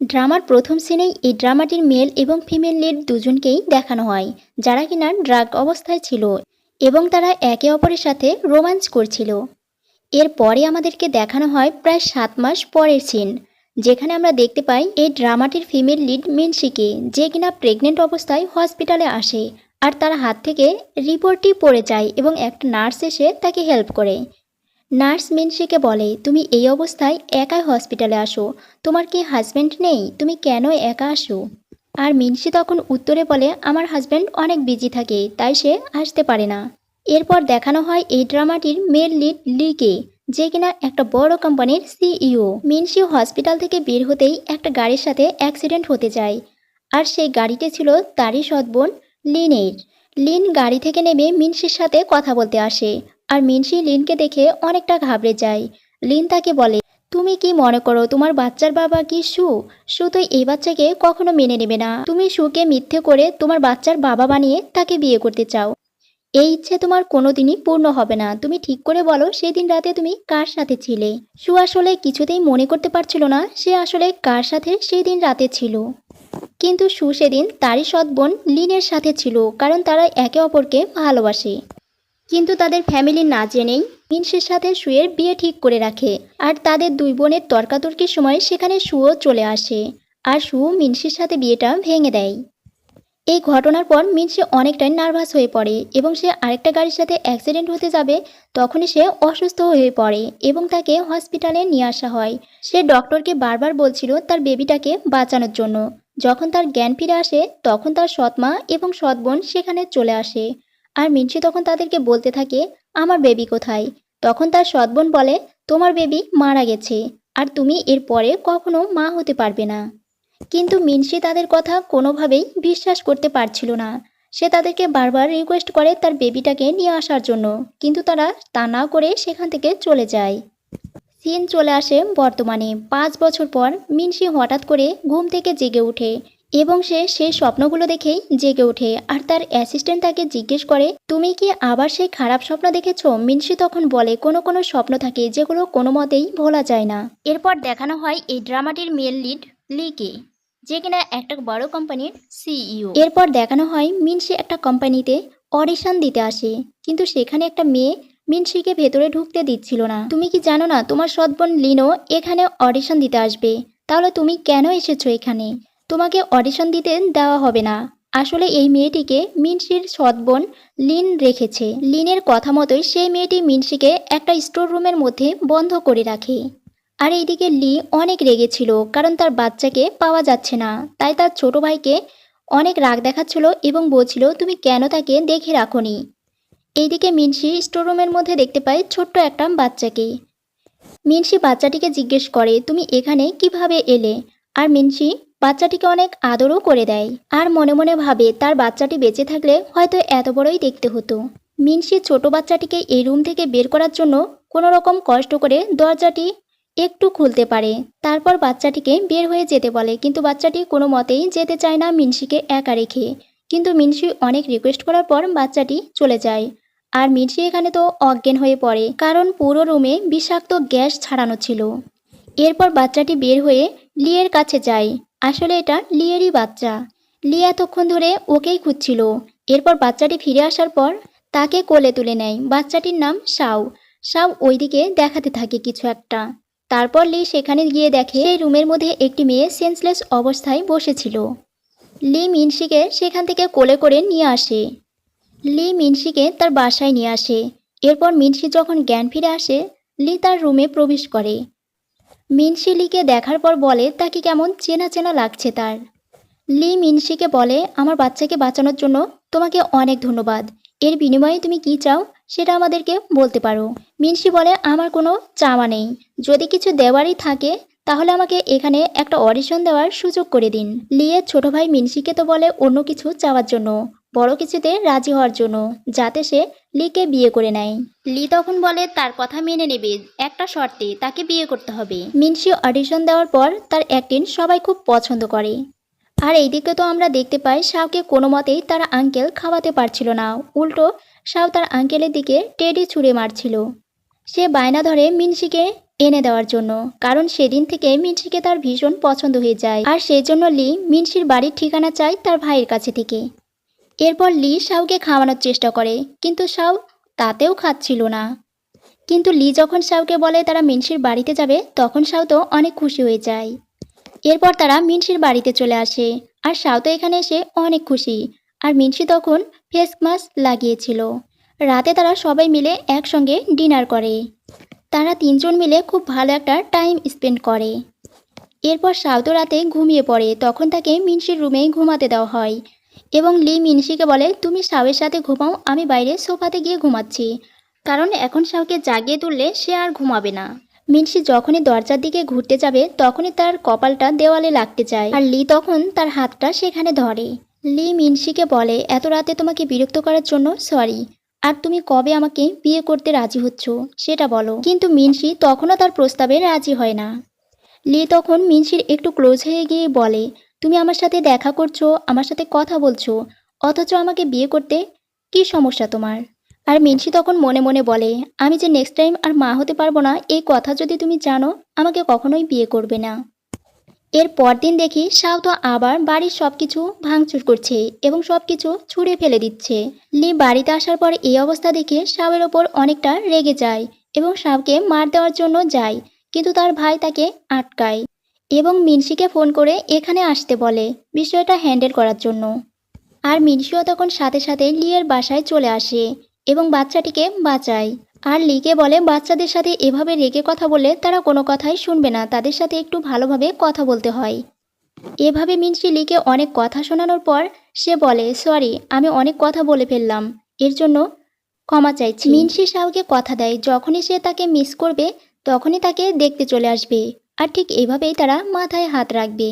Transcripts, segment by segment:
ড্রামার প্রথম সিনেই এই ড্রামাটির মেল এবং ফিমেল লিড দুজনকেই দেখানো হয়, যারা কিনা ড্রাগ অবস্থায় ছিল এবং তারা একে অপরের সাথে রোমাঞ্চ করছিল। এরপরে আমাদেরকে দেখানো হয় প্রায় সাত মাস পরের সিন, যেখানে আমরা দেখতে পাই এই ড্রামাটির ফিমেল লিড মিনসিকে, যে কিনা প্রেগনেন্ট অবস্থায় হসপিটালে আসে, আর তার হাত থেকে রিপোর্টটি পড়ে যায় এবং একটা নার্স এসে তাকে হেল্প করে। নার্স মিনসিকে বলে, তুমি এই অবস্থায় একাই হসপিটালে আসো। তোমার কি হাজব্যান্ড নেই? তুমি কেন একা আসো? আর মিনসি তখন উত্তরে বলে, আমার হাজব্যান্ড অনেক বিজি থাকে, তাই সে আসতে পারে না। এরপর দেখানো হয় এই ড্রামাটির মেল লিড লিকে, যে কিনা একটা বড় কোম্পানির সিইও। মিনসি হসপিটাল থেকে বের হতেই একটা গাড়ির সাথে অ্যাক্সিডেন্ট হতে যায়, আর সেই গাড়িটি ছিল তারই সৎবোন লিনের। লিন গাড়ি থেকে নেমে মিনসির সাথে কথা বলতে আসে। আর মিনসি লিনকে দেখে অনেকটা ঘাবড়ে যায়। লিন তাকে বলে, তুমি কি মনে করো তোমার বাচ্চার বাবা কি সু? সু তো এই বাচ্চাকে কখনো মেনে নেবে না। তুমি সুকে মিথ্যে করে তোমার বাচ্চার বাবা বানিয়ে তাকে বিয়ে করতে চাও। এই ইচ্ছে তোমার কোনোদিনই পূর্ণ হবে না। তুমি ঠিক করে বলো সেদিন রাতে তুমি কার সাথে ছিলে সু আসলে কিছুতেই মনে করতে পারছিল না সে আসলে কার সাথে সেই দিন রাতে ছিল। কিন্তু সু সেদিন তারই সৎ বোন লিনের সাথে ছিল, কারণ তারা একে অপরকে ভালোবাসে। কিন্তু তাদের ফ্যামিলি না জেনেই মিনসির সাথে সুয়ের বিয়ে ঠিক করে রাখে। আর তাদের দুই বোনের তর্কাতর্কির সময় সেখানে সুও চলে আসে। আর সু মিনসির সাথে বিয়েটা ভেঙে দেয়। এই ঘটনার পর মিনসি অনেকটাই নার্ভাস হয়ে পড়ে এবং সে আরেকটা গাড়ির সাথে অ্যাক্সিডেন্ট হতে যাবে, তখনই সে অসুস্থ হয়ে পড়ে এবং তাকে হসপিটালে নিয়ে আসা হয়। সে ডক্টরকে বারবার বলছিল তার বেবিটাকে বাঁচানোর জন্য। যখন তার জ্ঞান ফিরে আসে, তখন তার সৎমা এবং সৎ বোন সেখানে চলে আসে। আর মিনসি তখন তাদেরকে বলতে থাকে, আমার বেবি কোথায়? তখন তার সৎ বলে, তোমার বেবি মারা গেছে, আর তুমি এরপরে কখনো মা হতে পারবে না। কিন্তু মিনসি তাদের কথা কোনোভাবেই বিশ্বাস করতে পারছিল না। সে তাদেরকে বারবার রিকোয়েস্ট করে তার বেবিটাকে নিয়ে আসার জন্য, কিন্তু তারা তা না করে সেখান থেকে চলে যায়। সিন চলে আসে বর্তমানে। পাঁচ বছর পর মিনসি হঠাৎ করে ঘুম থেকে জেগে ওঠে। এবং সে সেই স্বপ্নগুলো দেখেই জেগে ওঠে। আর তার অ্যাসিস্ট্যান্ট তাকে জিজ্ঞেস করে, তুমি কি আবার সেই খারাপ স্বপ্ন দেখেছ? মিনসি তখন বলে, কোনো কোনো স্বপ্ন থাকে যেগুলো কোনো মতেই ভোলা যায় না। এরপর দেখানো হয় এই ড্রামাটির মেল লিড লিকে, যে কিনা একটা বড় কোম্পানির সিইও এরপর দেখানো হয় মিনসি একটা কোম্পানিতে অডিশন দিতে আসে, কিন্তু সেখানে একটা মেয়ে মিনসিকে ভেতরে ঢুকতে দিচ্ছিল না। তুমি কি জানো না, তোমার সৎ সৎবোন লিনো এখানে অডিশন দিতে আসবে। তাহলে তুমি কেন এসেছ এখানে? তোমাকে অডিশন দিতে দেওয়া হবে না। আসলে এই মেয়েটিকে মিনসির সৎবোন লিন রেখেছে। লিনের কথা মতোই সেই মেয়েটি মিনসিকে একটা স্টোর রুমের মধ্যে বন্ধ করে রাখে। আর এইদিকে লি অনেক রেগেছিল কারণ তার বাচ্চাকে পাওয়া যাচ্ছে না। তাই তার ছোট ভাইকে অনেক রাগ দেখাচ্ছিল এবং বলছিল, তুমি কেন তাকে দেখে রাখোনি? এইদিকে মিনসি স্টোররুমের মধ্যে দেখতে পায় ছোট্ট একটা বাচ্চাকে। মিনসি বাচ্চাটিকে জিজ্ঞেস করে, তুমি এখানে কীভাবে এলে? আর মিনসি বাচ্চাটিকে অনেক আদরও করে দেয়। আর মনে মনে ভাবে তার বাচ্চাটি বেঁচে থাকলে হয়তো এত বড়ই দেখতে হতো। মিনসি ছোট বাচ্চাটিকে এই রুম থেকে বের করার জন্য কোনো রকম কষ্ট করে দরজাটি একটু খুলতে পারে। তারপর বাচ্চাটিকে বের হয়ে যেতে বলে, কিন্তু বাচ্চাটি কোনো মতেই যেতে চায় না মিনসিকে একা রেখে। কিন্তু মিনসি অনেক রিকোয়েস্ট করার পর বাচ্চাটি চলে যায়। আর মিনসি এখানে তো অজ্ঞান হয়ে পড়ে, কারণ পুরো রুমে বিষাক্ত গ্যাস ছাড়ানো ছিল। এরপর বাচ্চাটি বের হয়ে লিয়ের কাছে যায়। আসলে এটা লিয়েরই বাচ্চা। লি এতক্ষণ ধরে ওকেই খুঁজছিল। এরপর বাচ্চাটি ফিরে আসার পর তাকে কোলে তুলে নেয়। বাচ্চাটির নাম সাউ সাউ ওইদিকে দেখাতে থাকে কিছু একটা। তারপর লি সেখানে গিয়ে দেখে এই রুমের মধ্যে একটি মেয়ে সেন্সলেস অবস্থায় বসেছিল। লি মিনসিকে সেখান থেকে কোলে করে নিয়ে আসে। লি মিনসিকে তার বাসায় নিয়ে আসে। এরপর মিনসি যখন জ্ঞান ফিরে আসে, লি তার রুমে প্রবেশ করে। মিনসি লিকে দেখার পর বলে, তাকে কেমন চেনা চেনা লাগছে তার। লি মিনসিকে বলে, আমার বাচ্চাকে বাঁচানোর জন্য তোমাকে অনেক ধন্যবাদ। এর বিনিময়ে তুমি কি চাও সেটা আমাদেরকে বলতে পারো। মিনসি বলে, আমার কোনো চাওয়া নেই। যদি কিছু দেওয়ারই থাকে, তাহলে আমাকে এখানে একটা অডিশন দেওয়ার সুযোগ করে দিন। লিয়ের ছোট ভাই মিনসিকে তো বলে, অন্য কিছু চাওয়ার জন্য, বড় কিছুতে রাজি হওয়ার জন্য, যাতে সে লিকে বিয়ে করে নেয়। লি তখন বলে, তার কথা মেনে নেবে, একটা শর্তে তাকে বিয়ে করতে হবে। মিনসি অডিশন দেওয়ার পর তার অ্যাক্টিং সবাই খুব পছন্দ করে। আর এইদিকে তো আমরা দেখতে পাই, শাওকে কোনো মতেই তার আঙ্কেল খাওয়াতে পারছিল না। উল্টো, শাও তার আঙ্কেলের দিকে টেডি ছুঁড়ে মারছিল। সে বায়না ধরে মিনসিকে এনে দেওয়ার জন্য, কারণ সেদিন থেকে মিনসিকে তার ভীষণ পছন্দ হয়ে যায়। আর সেই জন্য লি মিনসির বাড়ির ঠিকানা চায় তার ভাইয়ের কাছে থেকে। এরপর লি শাওকে খাওয়ানোর চেষ্টা করে, কিন্তু শাও তাতেও খাচ্ছিল না। কিন্তু লি যখন শাওকে বলে তারা মিনসির বাড়িতে যাবে, তখন শাও তো অনেক খুশি হয়ে যায়। এরপর তারা মিনসির বাড়িতে চলে আসে, আর শাও তো এখানে এসে অনেক খুশি, আর মিনসি তখন ফেস মাস্ক লাগিয়েছিল। রাতে তারা সবাই মিলে একসঙ্গে ডিনার করে। তারা তিনজন মিলে খুব ভালো একটা টাইম স্পেন্ড করে। এরপর শাও তো রাতে ঘুমিয়ে পড়ে, তখন তাকে মিনসির রুমেই ঘুমাতে দেওয়া হয় এবং লি মিনসিকে বলে, তুমি শাওয়ের সাথে ঘুমাও, আমি বাইরে সোফাতে গিয়ে ঘুমাচ্ছি। কারণ এখন শাওকে জাগিয়ে তুললে সে আর ঘুমাবে না। মিনসি যখনই দরজার দিকে ঘুরতে যাবে, তখনই তার কপালটা দেওয়ালে লাগতে চায়। আর লি তখন তার হাতটা সেখানে ধরে। লি মিনসিকে বলে, এত রাতে তোমাকে বিরক্ত করার জন্য সরি। আর তুমি কবে আমাকে বিয়ে করতে রাজি হচ্ছ, সেটা বলো। কিন্তু মিনসি তখনও তার প্রস্তাবে রাজি হয় না। লি তখন মিনসির একটু ক্লোজ হয়ে গিয়ে বলে তুমি আমার সাথে দেখা করছ, আমার সাথে কথা বলছো, অথচ আমাকে বিয়ে করতে কি সমস্যা তোমার? আর মিনসি তখন মনে মনে বলে, আমি যে নেক্সট টাইম আর মা হতে পারব না, এই কথা যদি তুমি জানো, আমাকে কখনোই বিয়ে করবে না। এর পরদিন দেখি শাও তো আবার বাড়ির সব কিছু ভাঙচুর করছে এবং সব কিছু ছুঁড়ে ফেলে দিচ্ছে। লি বাড়িতে আসার পর এই অবস্থা দেখে শাওয়ের ওপর অনেকটা রেগে যায় এবং শাওকে মার দেওয়ার জন্য যায়, কিন্তু তার ভাই তাকে আটকায়। এবং মিনসিকে ফোন করে এখানে আসতে বলে বিষয়টা হ্যান্ডেল করার জন্য। আর মিনসিও তখন সাথে সাথে লিয়ের বাসায় চলে আসে এবং বাচ্চাটিকে বাঁচায়। আর লিকে বলে, বাচ্চাদের সাথে এভাবে রেগে কথা বলে তারা কোনো কথাই শুনবে না, তাদের সাথে একটু ভালোভাবে কথা বলতে হয়। এভাবে মিনসি লিকে অনেক কথা শোনানোর পর সে বলে, সরি, আমি অনেক কথা বলে ফেললাম, এর জন্য ক্ষমা চাইছি। মিনসি শাওকে কথা দেয়, যখনই সে তাকে মিস করবে, তখনই তাকে দেখতে চলে আসবে। আর ঠিক এভাবেই তারা মাথায় হাত রাখবে।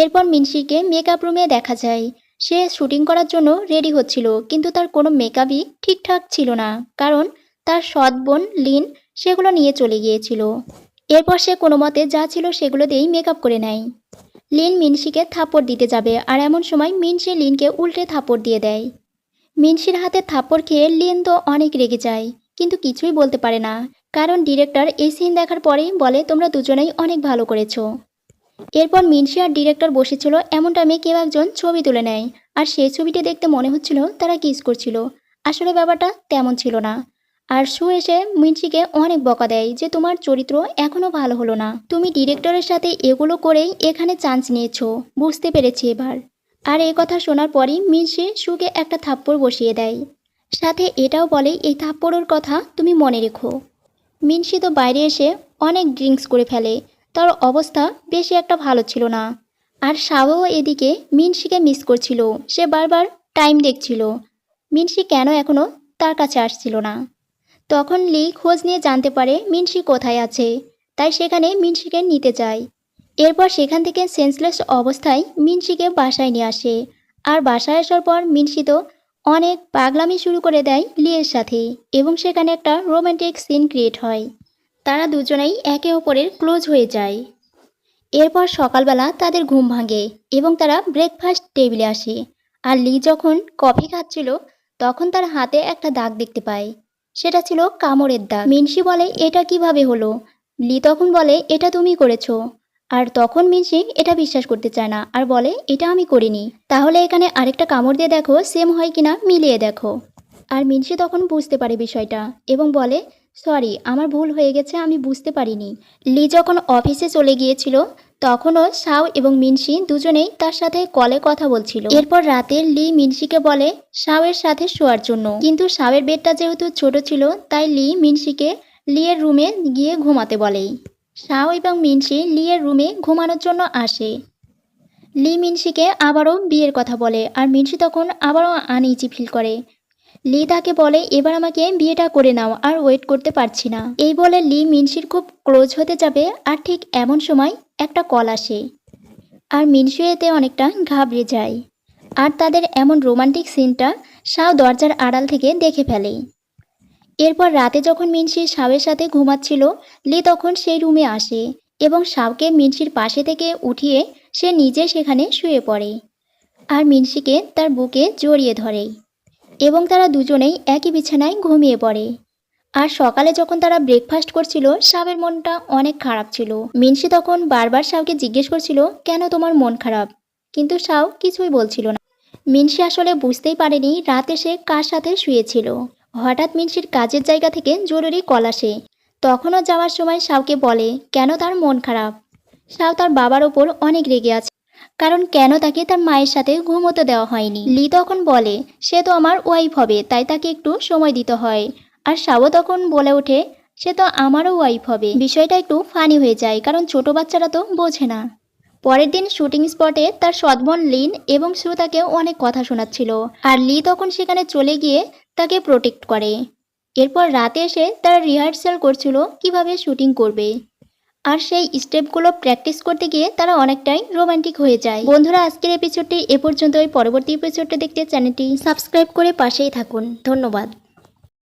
এরপর মিনসিকে মেকআপ রুমে দেখা যায়। সে শুটিং করার জন্য রেডি হচ্ছিল, কিন্তু তার কোনো মেকআপই ঠিকঠাক ছিল না, কারণ তার সৎ বোন লিন সেগুলো নিয়ে চলে গিয়েছিল। এরপর সে কোনো মতে যা ছিল সেগুলো দিয়েই মেকআপ করে নেয়। লিন মিনসিকে থাপ্পড় দিতে যাবে, আর এমন সময় মিনসি লিনকে উল্টে থাপ্পড় দিয়ে দেয়। মিনসির হাতে থাপ্পড় খেয়ে লিন তো অনেক রেগে যায়, কিন্তু কিছুই বলতে পারে না। কারণ ডিরেক্টর এই সিন দেখার পরেই বলে, তোমরা দুজনেই অনেক ভালো করেছ। এরপর মিনসি আর ডিরেক্টর বসেছিল এমন টাইমে কেউ একজন ছবি তুলে নেয়। আর সেই ছবিটি দেখতে মনে হচ্ছিল তারা কিস করছিল। আসলে ব্যাপারটা তেমন ছিল না। আর সু এসে মিনসিকে অনেক বকা দেয় যে, তোমার চরিত্র এখনও ভালো হলো না। তুমি ডিরেক্টরের সাথে এগুলো করেই এখানে চান্স নিয়েছো। বুঝতে পেরেছি এবার। আর এই কথা শোনার পরই মিনসি সুকে একটা থাপ্পড় বসিয়ে দেয়। সাথে এটাও বলে, এই থাপ্পড়ের কথা তুমি মনে রেখো। মিনসি তো বাইরে এসে অনেক ড্রিঙ্কস করে ফেলে। তার অবস্থা বেশি একটা ভালো ছিল না। আর শাওও এদিকে মিনসিকে মিস করছিল। সে বারবার টাইম দেখছিল। মিনসি কেন এখনও তার কাছে আসছিল না? তখন লি খোঁজ নিয়ে জানতে পারে মিনসি কোথায় আছে। তাই সেখানে মিনসিকে নিতে যায়। এরপর সেখান থেকে সেন্সলেস অবস্থায় মিনসিকে বাসায় নিয়ে আসে। আর বাসায় আসার পর মিনসি তো অনেক পাগলামি শুরু করে দেয় লিয়ের সাথে এবং সেখানে একটা রোমান্টিক সিন ক্রিয়েট হয়। তারা দুজনেই একে অপরের ক্লোজ হয়ে যায়। এরপর সকালবেলা তাদের ঘুম ভাঙে এবং তারা ব্রেকফাস্ট টেবিলে আসে আর লি যখন কফি খাচ্ছিল, তখন তার হাতে একটা দাগ দেখতে পায়। সেটা ছিল কামড়ের দাগ। মিনসি বলে, এটা কীভাবে হলো? লি তখন বলে, এটা তুমি করেছ। আর তখন মিনসি এটা বিশ্বাস করতে চায় না আর বলে, এটা আমি করিনি। তাহলে এখানে আরেকটা কামড় দিয়ে দেখো, সেম হয় কিনা মিলিয়ে দেখো। আর মিনসি তখন বুঝতে পারে বিষয়টা এবং বলে, সরি, আমার ভুল হয়ে গেছে, আমি বুঝতে পারিনি। লি যখন অফিসে চলে গিয়েছিল, তখনও শাও এবং মিনসি দুজনেই তার সাথে কলে কথা বলছিল। এরপর রাতে লি মিনসিকে বলে শাওয়ের সাথে শোয়ার জন্য। কিন্তু শাওয়ের বেডটা যেহেতু ছোট ছিল, তাই লি মিনসিকে লিয়ের রুমে গিয়ে ঘুমাতে বলে শাও এবং মিনসি লিয়ের রুমে ঘুমানোর জন্য আসে। লি মিনসিকে আবারও বিয়ের কথা বলে আর মিনসি তখন আবারও আনইজি ফিল করে। লি তাকে বলে, এবার আমাকে বিয়েটা করে নাও আর ওয়েট করতে পারছি না। এই বলে লি মিনসির খুব ক্লোজ হতে যাবে আর ঠিক এমন সময় একটা কল আসে। আর মিনসি এতে অনেকটা ঘাবড়ে যায়। আর তাদের এমন রোমান্টিক সিনটা শাও দরজার আড়াল থেকে দেখে ফেলে। এরপর রাতে যখন মিনসি শাওয়ের সাথে ঘুমাচ্ছিল, লি তখন সেই রুমে আসে এবং শাওকে মিনসির পাশে থেকে উঠিয়ে সে নিজে সেখানে শুয়ে পড়ে আর মিনসিকে তার বুকে জড়িয়ে ধরে এবং তারা দুজনেই একই বিছানায় ঘুমিয়ে পড়ে। আর সকালে যখন তারা ব্রেকফাস্ট করছিল, সাবের মনটা অনেক খারাপ ছিল। মিনসি তখন বারবার সাউকে জিজ্ঞেস করছিল, কেন তোমার মন খারাপ? কিন্তু সাউ কিছুই বলছিল না। মিনসি আসলে বুঝতেই পারেনি রাতে সে কার সাথে শুয়েছিল। হঠাৎ মিনসির কাজের জায়গা থেকে জরুরি কল আসে। তখনও যাওয়ার সময় সাউকে বলে, কেন তার মন খারাপ? সাউ তার বাবার ওপর অনেক রেগে আছে, কারণ কেন তাকে তার মায়ের সাথে ঘুমোতে দেওয়া হয়নি। লি তখন বলে, সে তো আমার ওয়াইফ হবে, তাই তাকে একটু সময় দিতে হয়। আর সাও তখন বলে ওঠে, সে তো আমারও ওয়াইফ হবে। বিষয়টা একটু ফানি হয়ে যায়, কারণ ছোট বাচ্চারা তো বোঝে না। পরের দিন শুটিং স্পটে তার সৎবোন লিন এবং শ্রোতাকে অনেক কথা শোনাচ্ছিল। আর লি তখন সেখানে চলে গিয়ে তাকে প্রোটেক্ট করে। এরপর রাতে এসে তারা রিহার্সাল করছিল কীভাবে শুটিং করবে। আর সেই স্টেপগুলো প্র্যাকটিস করতে গিয়ে তারা অনেকটাই রোমান্টিক হয়ে যায়। বন্ধুরা, আজকের এপিসোডটি এ পর্যন্তই। পরবর্তী এপিসোডটা দেখতে চ্যানেলটি সাবস্ক্রাইব করে পাশেই থাকুন। ধন্যবাদ।